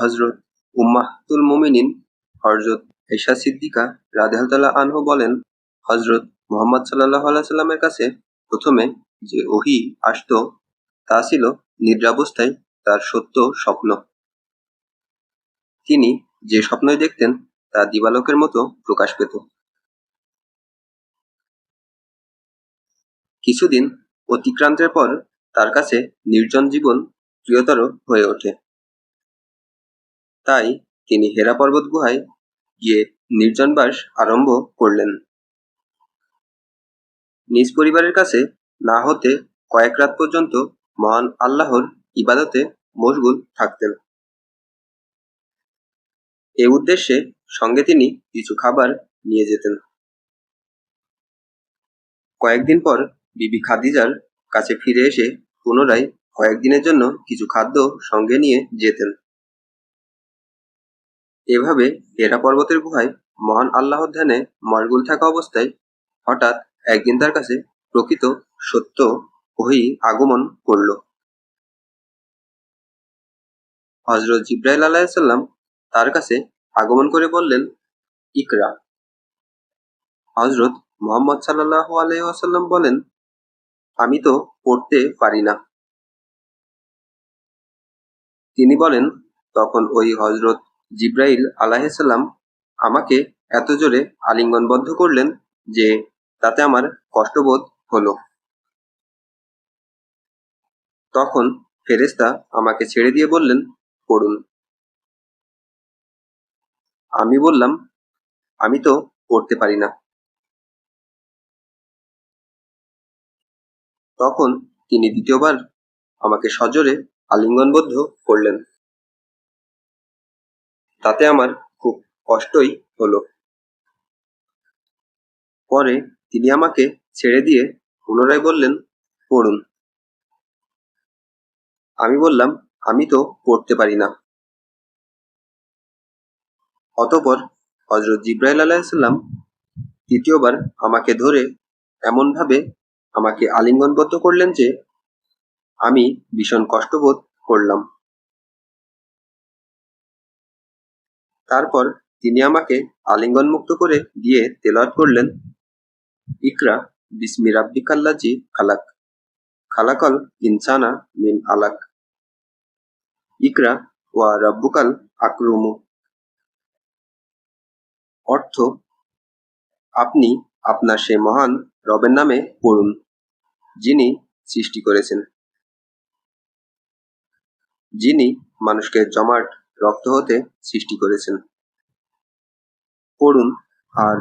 হজরত উম্মাহতুল মুমিনিন হজরত এশা সিদ্দিকা রাদিয়াল্লাহু আনহু বলেন হজরত মোহাম্মদ আলাইহি সাল্লামের কাছে প্রথমে যে ওহী আসতো, তা ছিল নিদ্রাবস্থায় তার সত্য স্বপ্ন। তিনি যে স্বপ্নই দেখতেন, তা দিবালোকের মতো প্রকাশ পেত। কিছুদিন অতিক্রান্তের পর তার কাছে নির্জন জীবন প্রিয়তর হয়ে ওঠে। তাই তিনি হেরা পর্বত গুহায় গিয়ে নির্জনবাস আরম্ভ করলেন। নিজ পরিবারের কাছে না হতে কয়েক রাত পর্যন্ত মহান আল্লাহর ইবাদতে মশগুল থাকতেন। এ উদ্দেশ্যে সঙ্গে তিনি কিছু খাবার নিয়ে যেতেন। কয়েকদিন পর বিবি খাদিজার কাছে ফিরে এসে পুনরায় কয়েকদিনের জন্য কিছু খাদ্য সঙ্গে নিয়ে যেতেন। এভাবে হেরা পর্বতের গুহায় মহান আল্লাহর ধ্যানে মশগুল থাকা অবস্থায় হঠাৎ একদিন তার কাছে প্রকৃত সত্য ওহী আগমন করল। হজরত জিব্রাইল আলাইসাল্লাম তার কাছে আগমন করে বললেন, ইকরা। হজরত মোহাম্মদ সাল্লাহ আলাইসাল্লাম বলেন, আমি তো পড়তে পারি না। তিনি বলেন, তখন ওই হজরত জিব্রাইল আলাহিসাল্লাম আমাকে এত জোরে আলিঙ্গনবদ্ধ করলেন যে তাতে আমার কষ্টবোধ হলো। তখন ফেরেস্তা আমাকে ছেড়ে দিয়ে বললেন, পড়ুন। আমি বললাম, আমি তো পড়তে পারি না। তখন তিনি দ্বিতীয়বার আমাকে সজোরে আলিঙ্গনবদ্ধ করলেন। তাতে আমার খুব কষ্টই হলো। পরে তিনি আমাকে ছেড়ে দিয়ে পুনরায় বললেন, পড়ুন। আমি বললাম, আমি তো পড়তে পারি না। অতপর হজরত জিব্রাইল আলাইসাল্লাম তৃতীয়বার আমাকে ধরে এমনভাবে আমাকে আলিঙ্গনবদ্ধ করলেন যে আমি ভীষণ কষ্টবোধ করলাম। তারপর তিনি আমাকে আলিঙ্গন মুক্ত করে দিয়ে তেলাওয়াত করলেন, ইকরা বিসমি রাব্বিকাল্লাজি খালাক, খালাকল ইনসানা মিন আলাক, ইকরা ওয়া রাব্বুকাল আকরুমু। অর্থ, আপনি আপনার সে মহান রবের নামে পড়ুন, যিনি সৃষ্টি করেছেন, যিনি মানুষকে জমাট রক্ত হতে সৃষ্টি করেছেন। পড়ুন, আর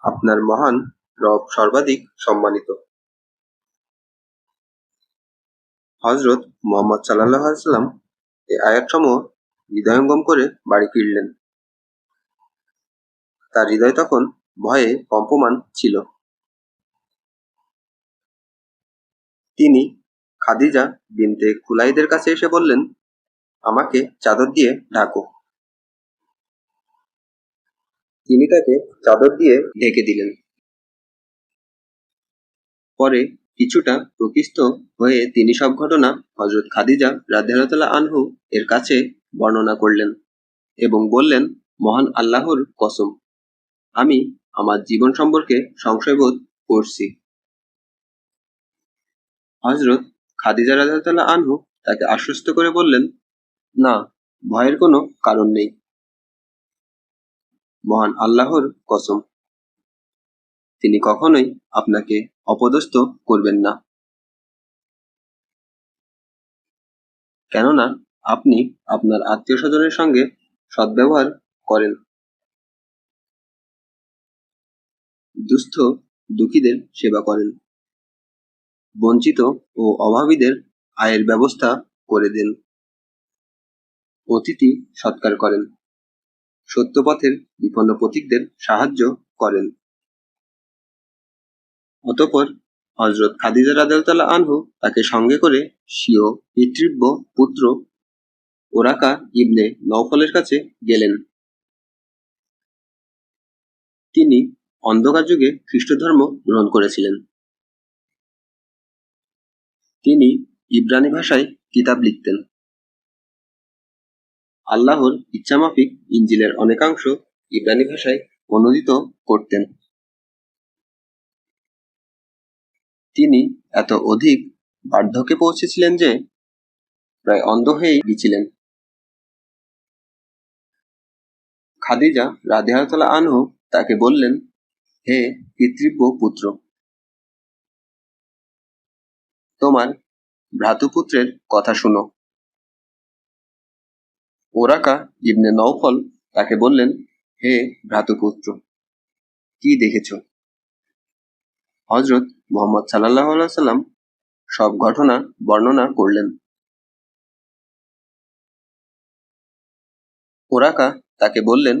আপনার মহান রব সর্বাধিক সম্মানিত। হজরত মোহাম্মদ সাল্লাহ সাল্লাম এই আয়াতসমূহ হৃদয়ঙ্গম করে বাড়ি ফিরলেন। তার হৃদয় তখন ভয়ে কম্পমান ছিল। তিনি খাদিজা বিনতে খুলাইদের কাছে এসে বললেন আমাকে চাদর দিয়ে ঢাকো। তিনি তাকে চাদর দিয়ে ঢেকে দিলেন। পরে কিছুটা প্রকৃষ্ট হয়ে তিনি সব ঘটনা হজরত খাদিজা রাধ্যতাল্লাহ আনহু এর কাছে বর্ণনা করলেন এবং বললেন, মহান আল্লাহর কসম, আমি আমার জীবন সম্পর্কে সংশয়বোধ করছি। হজরত খাদিজা রাজাতাল্লাহ আনহু তাকে আশ্বস্ত করে বললেন না, ভয়ের কোনো কারণ নেই। মহান আল্লাহর কসম, তিনি কখনোই আপনাকে অপদস্থ করবেন না। কেননা, আপনি আপনার আত্মীয় স্বজনের সঙ্গে সদ্ব্যবহার করেন। দুস্থ দুঃখীদের সেবা করেন। বঞ্চিত ও অভাবীদের আয়ের ব্যবস্থা করে দেন। অতিথি সৎকার করেন। সত্যপথের বিপন্ন প্রতীকদের সাহায্য করেন। অতপর হজরত খাদিজা রাদিয়াল্লাহু আনহু তাকে সঙ্গে করে স্বীয় পিতৃব্য পুত্র ওরাকা ইবনে নওফলের কাছে গেলেন। তিনি অন্ধকার যুগে খ্রিস্ট ধর্ম গ্রহণ করেছিলেন। তিনি ইব্রানি ভাষায় কিতাব লিখতেন। আল্লাহর ইচ্ছামাফিক ইঞ্জিলের অনেকাংশ ইব্রানি ভাষায় অনুদিত করতেন। তিনি এত অধিক বার্ধক্যে পৌঁছেছিলেন যে প্রায় অন্ধ হয়েই গিয়েছিলেন। খাদিজা রাদিয়াল্লাহু আনহু তাকে বললেন, হে পিতৃব্য পুত্র, তোমার ভ্রাতুপুত্রের কথা শুনো। ওরাকা ইবনে নৌফল তাকে বললেন, হে ভ্রাতুপুত্র, কি দেখেছ? হজরত মোহাম্মদ সাল্লাহ সাল্লাম সব ঘটনা বর্ণনা করলেন। ওরাকা তাকে বললেন,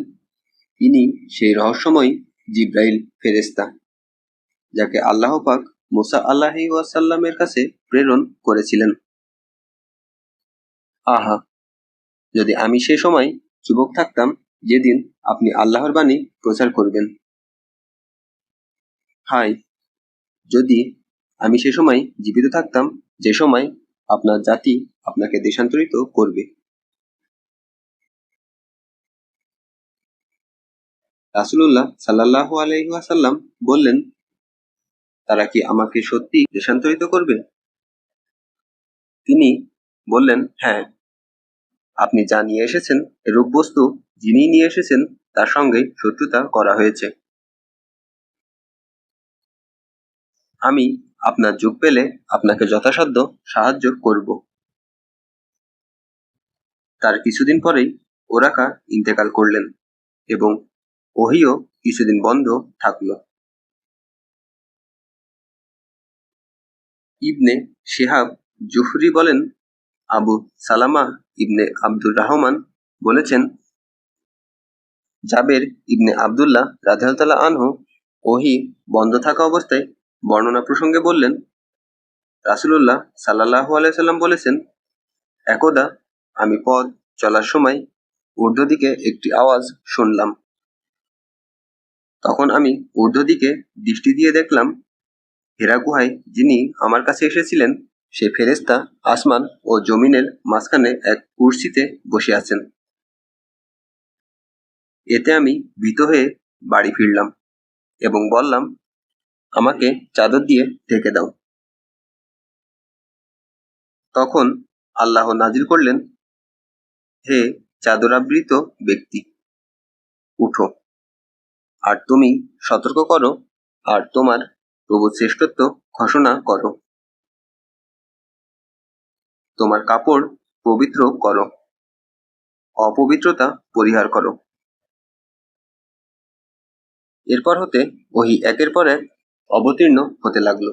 ইনি সেই রহস্যময় জিব্রাইল ফেরেস্তা যাকে আল্লাহ পাক মুসা আল্লাহি ওয়াসাল্লামের কাছে প্রেরণ করেছিলেন। আহা যদি আমি সে সময় যুবক থাকতাম, যেদিন আপনি আল্লাহর বাণী প্রচার করবেন। হাই যদি আমি সে সময় জীবিত থাকতাম, যে সময় আপনার জাতি আপনাকে দেশান্তরিত করবে। রাসুলুল্লাহ সাল্লাহ আলহিহাসাল্লাম বললেন, তারা কি আমাকে সত্যি দেশান্তরিত করবে? তিনি বললেন হ্যাঁ। আপনি যা নিয়ে এসেছেন, এরূপ বস্তু যিনি নিয়ে এসেছেন, তার সঙ্গে শত্রুতা করা হয়েছে। আমি আপনার যুগ পেলে আপনাকে যথাসাধ্য সাহায্য করব। তার কিছুদিন পরেই ওরাকা ইন্তেকাল করলেন এবং ওহিও কিছুদিন বন্ধ থাকল। ইবনে শেহাব জুহরি বলেন আবু সালামা ইবনে আব্দুর রহমান বলেছেন, জাবের ইবনে আবদুল্লাহ রাধালতাল্লাহ আনহু ওহি বন্ধ থাকা অবস্থায় বর্ণনা প্রসঙ্গে বললেন, রাসুলুল্লাহ সাল্লাহ আলাইসাল্লাম বলেছেন, একদা আমি পথ চলার সময় ঊর্ধ্ব দিকে একটি আওয়াজ শুনলাম। তখন আমি ঊর্ধ্ব দিকে দৃষ্টি দিয়ে দেখলাম হেরা গুহায় যিনি আমার কাছে এসেছিলেন সে ফেরেস্তা আসমান ও জমিনের মাঝখানে এক কুর্সিতে বসে আছেন। এতে আমি ভীত হয়ে বাড়ি ফিরলাম এবং বললাম, আমাকে চাদর দিয়ে ঢেকে দাও। তখন আল্লাহ নাজির করলেন, হে চাদরাবৃত ব্যক্তি, উঠো আর তুমি সতর্ক করো আর তোমার প্রভু শ্রেষ্ঠত্ব ঘোষণা করো। তোমার কাপড় পবিত্র করো। অপবিত্রতা পরিহার করো। এরপর হতে ওহি একের পর এক অবতীর্ণ হতে লাগল।